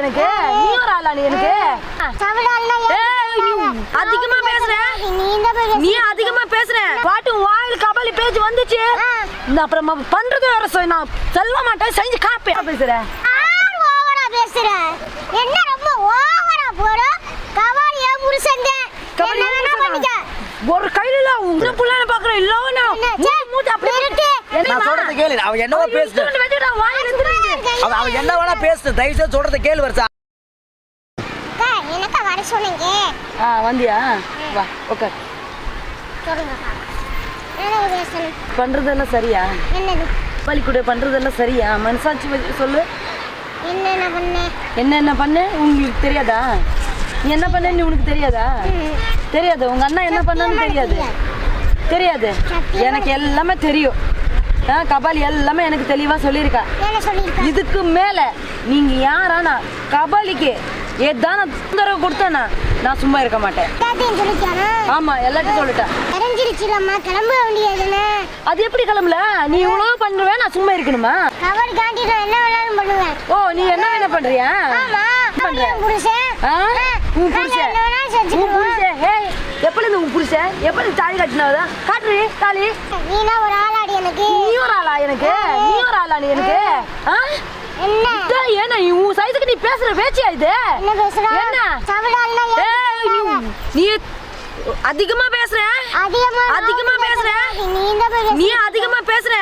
எனக்கு? நீ ஒரு ஆளா நீ எனக்கு? சவடால்னா ஏய், நீ அதிகமா பேசுற. நீ அதிகமா பேசுற. பாட்டு வாயில் கபாலி பேச்சு வந்துச்சு. நான் அப்புறமா பண்றது வேற சொல். நான் சொல்ல மாட்டேன் செஞ்சு காப்பேன் பேசுற? பேசுற. என்ன ரொம்ப ஓவரா போற கவாலி ஏன் புருஷன் கபாலி என்ன வேணா பண்ணிக்க ஒரு கையில உங்க புள்ளைய பாக்குறேன் இல்ல என்ன, சே, மூட்டு அப்படியே. நான் சொல்றது கேளு. அவன் என்னவோ பேசுது. அவன் அவன் என்ன வேணா பேசு தயவு செய்து சொல்றத கேளு வருஷா. எனக்கா வர சொன்னீங்க? ஆ வந்தியா? வா பேசணும் பண்றதெல்லாம் சரியா? பள்ளிக்கூட பண்றதெல்லாம் சரியா? மனசாட்சி வச்சு சொல்லு. என்னென்ன பண்ணேன் என்னென்ன பண்ண? உங்களுக்கு தெரியாதா? நீ என்ன பண்ணேன்னு உனக்கு தெரியாதா? தெரியாது. உங்க அண்ணா என்ன பண்ணான்னு தெரியாது. தெரியாது. எனக்கு எல்லாமே தெரியும். கபாலி எல்லாமே எனக்கு தெளிவா சொல்லியிருக்கா. இதுக்கு மேல நீங்க யாரானா கபாலிக்கு ஏதான தொந்தரவு கொடுத்தேன்னா நான் சும்மா இருக்க மாட்டேன். ஆமா எல்லாத்தையும் சொல்லிட்டேன் தெரிஞ்சிருச்சுலம்மா கிளம்ப வேண்டியதுன்னு அது எப்படி கிளம்பல? நீ இவ்வளவு பண்ணுவேன் நான் சும்மா இருக்கணுமா? கவர் காண்டி நான் என்ன வேணாலும் பண்ணுவேன். ஓ நீ என்ன வேணா பண்றியா? ஆமா புருஷன்? உன் புருஷன்? உன் புருஷன்? எப்படி இருந்து உன் புருஷன்? எப்படி தாலி கட்டினதா காட்டுறி தாலி. நீனா ஒரு ஆளாடி எனக்கு. நீ ஒரு ஆளா எனக்கு நீ ஒரு ஆளா நீ எனக்கு? என்ன ஏன்னா உன் சைஸுக்கு நீ பேசுற பேச்சியா இது? என்ன பேசுறா? என்ன? நீ- அதிகமா பேசுற? அதிகமா அதிகமா பேசுற? நீ அதிகமா பேசுற?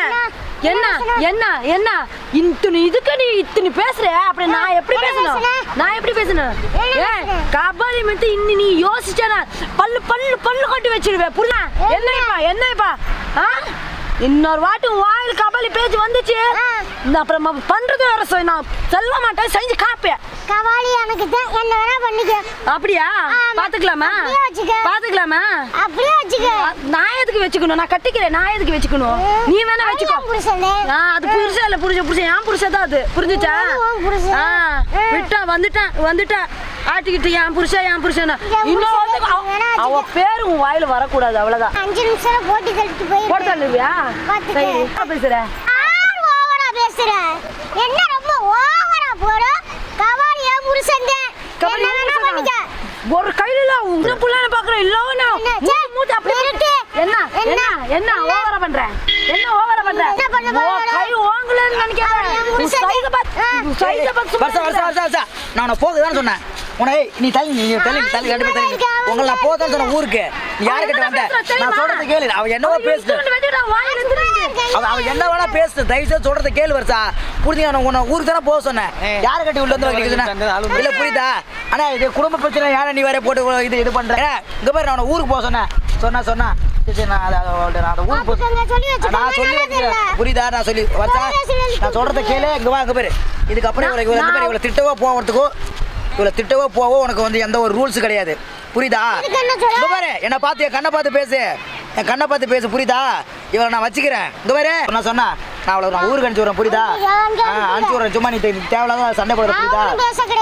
என்ன? என்ன என்ன? இத்தனை இதுக்கு நீ இத்தனை பேசுற? அப்படி நான் எப்படி என்ன பேசணும்? நான் எப்படி பேசணும்? என்ன ஏ? கபாலி மட்டும் இன்னி நீ யோசிச்சனா பல்லு பல்லு பல்லு கொட்டி வச்சிருவேன். புள்ள என்னப்பா? என்னப்பா? ஆ? இன்னொரு வாட்டி வாயில் கபாலி பேச்சு வந்துச்சு. நான் அப்புறமா பண்றது வேற சொல். நான் சொல்ல மாட்டேன் செஞ்சு காப்பேன். கவாலி எனக்கு தான் என்ன வேணா பண்ணிக்க. அப்படியா. பாத்துக்கலாமா. பாத்துக்கலாமா? அப்படியே வச்சுக்க. நான் எதுக்கு வச்சுக்கணும்? நான் கட்டிக்கிறேன். நான் எதுக்கு வச்சுக்கணும்? நீ வேணா வச்சுக்கோ. ஆ, அது புருஷன் இல்ல புருஷன். புருஷன் என் புருஷன் தான் அது. புரிஞ்சுச்சா. ஆ. விட்டான் வந்துட்டான் வந்துட்டான். ஆட்டிக்கிட்டு என் புருஷன் என் புருஷன் என் வந்து அவ- பேரு உன் வாயில வரக்கூடாது அவ்வளவுதான். அஞ்சு நிமிஷம் போட்டி கழிட்டு போய் போட்டு தள்ளுவியா. சரி பேசுற? பேசுற. என்ன ரொம்ப ஓவரா போற புருஷன் கபடி என்ன வேணா புருஷனா? பண்ணிக்க. ஒரு கையில உங்க புள்ள பாக்குறேன் இல்லவனா என்ன? சே, மூட்டு அப்படியே நிறுத்து. என்ன? என்ன? என்ன? ஓவரா பண்ற? என்ன ஓவரா பண்ற? ஓ? கை ஓங்கலன்னு நினைக்கிறேன் என். சைஸ. உன் சைஸ பார்த்து வருஷா வருஷா சும்மா வருஷா வருஷா. நான் உன்னை போகுதான்னு சொன்னேன். உன்னை ஏய், நீ தள்ளி நீ தள்ளி தள்ளி ரெண்டு பேரும் தள்ளி. உங்களை நான் போகுதான்னு சொன்னேன் ஊருக்கு. நீ யாரு கிட்ட வந்த? நான் சொல்றது கேளு. அவன் என்னவோ பேசுது. அவன் அவன் என்ன வேணா பேசு தயவு செய்து சொல்றத கேளு வருஷா. புரிஞ்சுங்க நான் உன்னை ஊருக்கு தானே போக சொன்னேன். யாரு கட்டி உள்ள வந்து இல்ல புரியுதா? ஆனா இது குடும்ப பிரச்சனை யாரை நீ வேற போட்டு இது இது பண்ற. ஏன், இங்க பாரு நான் ஊருக்கு போக சொன்னேன். சொன்னா சொன்னா. புரியுதா? நான் சொல்லி நான் சொல்றத கேளு. இங்க வா இங்க பாரு. இதுக்கப்புறம் இவளை திட்டவோ போகிறதுக்கோ இவளை திட்டவோ போவோ உனக்கு வந்து எந்த ஒரு ரூல்ஸ் கிடையாது. புரியுதா? இங்க பாரு என்ன பார்த்து என் கண்ணை பார்த்து பேசு. என் கண்ணை பார்த்து பேசு புரியுதா? இவளை நான் வச்சுக்கிறேன். இங்க பாரு நான் சொன்னா நான் அவளை நான் ஊருக்கு அனுப்பிச்சு விடுறேன் புரியுதா. அனுப்பிச்சு விடுறேன் சும்மா நீ தேவையில்லாத சண்டை போடுற புரியுதா.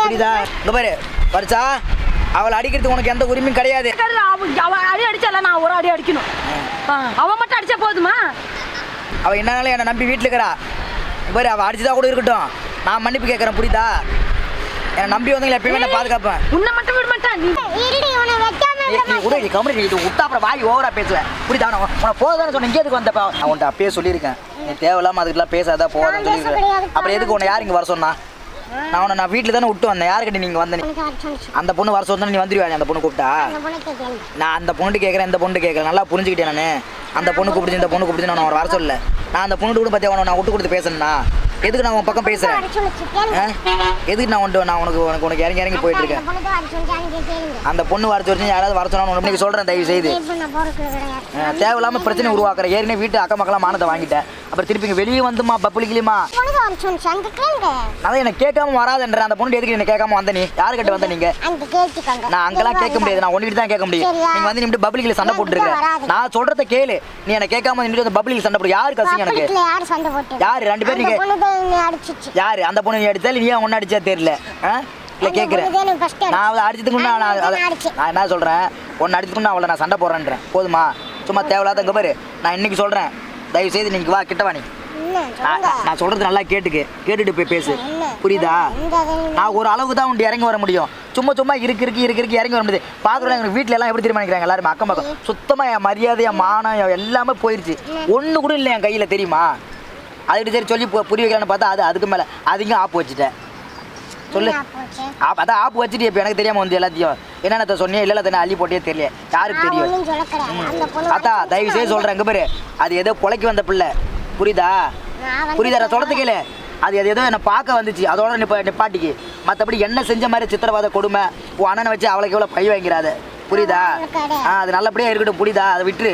புரியுதா? இங்க பாரு பரிசா அவளை அடிக்கிறதுக்கு உனக்கு எந்த உரிமையும் கிடையாது. அவ அடி அடிச்சால நான் ஒரு அடி அடிக்கணும். ஆ, அவ மட்டும் அடிச்சா போதுமா? அவள் என்னனாலும் என்னை நம்பி வீட்டில் இருக்கிறா. இங்க பாரு அவள் அடிச்சுதான் கூட இருக்கட்டும். நான் மன்னிப்பு கேட்குறேன் புரியுதா? என்னை நம்பி வந்தவங்களை எப்பயுமே நான் பாதுகாப்பேன். உன்னை மட்டும் விட மாட்டேன். நீ விட நீ கம்பெனி நீ விட்டா அப்புறம் வாய் ஓவரா பேசுவேன். புரியுதா? உன போதானே சொன்னேன் இங்கே எதுக்கு வந்தப்பா? நான் உன்ட்ட அப்பயே சொல்லியிருக்கேன். நீ தேவையில்லாம அதுக்கெல்லாம் பேசாத போதான்னு சொல்லியிருக்கேன். அப்புறம் எதுக்கு உன்னை யார் இங்கே வர சொன்னா? நான் உன்னை நான் வீட்டில் தானே விட்டு வந்தேன். யாருக்கிட்ட நீங்கள் வந்த நீ? உனக்கு அடிச்சு அடிச்சு. அந்த பொண்ணு வர சொன்னா நீ வந்துருவா அந்த பொண்ணு கூப்பிட்டா? அந்த பொண்ணை கேட்கல. நான் அந்த பொண்ணு கேட்குறேன் இந்த பொண்ணு கேட்குறேன் நல்லா புரிஞ்சுக்கிட்டேன் நான். அந்த பொண்ணு கூப்பிடுச்சு இந்த பொண்ணு கூப்பிடுச்சு நான் அவனை வர சொல்லல. நான் அந்த பொண்ணு கூட பற்றி அவனை நான் விட்டு கொடுத்து பேசணும்னா எதுக்கு நான் உன் பக்கம் கேளுங்க. எதுக்கு நான் உன்ட்டு நான் உனக்கு உனக்கு உனக்கு இறங்கி இறங்கி போயிட்டு இருக்கேன். அந்த பொண்ணு வர சொல்லி யாராவது வர சொன்னா உனக்கு சொல்கிறேன் தயவு செய்து தேவையில்லாம பிரச்சனை உருவாக்குற. ஏற்கனவே வீட்டு அக்கம் பக்கம் மானத்தை வாங்கிட்டேன். அப்புறம் திருப்பி வெளியே வந்துமா கேளுங்க. அதான் என்ன கேட்காம வராதுன்ற அந்த பொண்ணு எதுக்கு என்ன கேட்காம வந்த நீ? யாரு கிட்ட வந்த நீங்க. நான் அங்கெல்லாம் கேட்க முடியாது நான் ஒன்னிட்டு தான் கேட்க முடியும்? நீங்க வந்து நிமிட்டு பப்ளிக்ல சண்டை போட்டுருக்க. நான் சொல்றத கேளு. நீ என்ன கேட்காம நிமிட்டு அந்த பப்ளிக்ல சண்டை போடு. யாரு கசிங்க எனக்கு? யாரு? ரெண்டு பேரும் நீங்க-. யாரு? அந்த பொண்ணு நீ அடிச்சா நீ ஒன்னு அடிச்சா தெரியல? இல்ல கேக்குறேன். நான் அடிச்சதுக்கு நான் என்ன சொல்றேன்? ஒன்னு அடிச்சதுக்கு அவளை நான் சண்டை போடுறேன்றேன். போதுமா? சும்மா தேவையில்லாத பாரு. நான் இன்னைக்கு சொல்றேன். தயவு செய்து நீங்க வா கிட்ட வா நீ. என்ன நான் சொல்றது நல்லா கேட்டுக்கு. கேட்டுட்டு போய் பேசு? புரியுதா? நான் ஒரு அளவுக்கு தான் உண்டு இறங்கி வர முடியும். சும்மா சும்மா இருக்கு இருக்கு இருக்கு இருக்கு இறங்கி வர முடியாது. பார்க்குறோம் எங்க வீட்ல எல்லாம் எப்படி தெரியுமா நினைக்கிறாங்க? எல்லாரும் அக்கம் பக்கம். சுத்தமா என் மரியாதை என் மானம் எல்லாமே போயிருச்சு. ஒண்ணு கூட இல்லை என் கையில தெரியுமா? அதுக்கிட்ட சரி சொல்லி புரிய வைக்கலாம்னு பார்த்தா அது அதுக்கு மேல. அதுக்கும் ஆப்பு வச்சுட்டேன். சொல்லு? ஆப் அதான் ஆப்பு வச்சுட்டு இப்போ எனக்கு தெரியாம வந்து எல்லாத்தையும் என்னென்ன சொன்னியே இல்லை இல்லை அள்ளி போட்டே தெரியல. யாருக்கு தெரியும்? அத்தா தயவு செய்து சொல்றேன் இங்க பாரு. அது ஏதோ பொழைக்கு வந்த பிள்ளை. புரியுதா? புரியுதா? நான் சொல்றது கேளு. அது அது ஏதோ என்னை பார்க்க வந்துச்சு. அதோட நிப்ப நிப்பாட்டிக்கு மற்றபடி என்ன செஞ்ச மாதிரி சித்திரவாத கொடுமை உன் அண்ணனை வச்சு அவளுக்கு எவ்வளோ பழி வாங்கிறாத புரியுதா? ஆ அது நல்லபடியா இருக்கட்டும். புரியுதா? அதை விட்டுரு.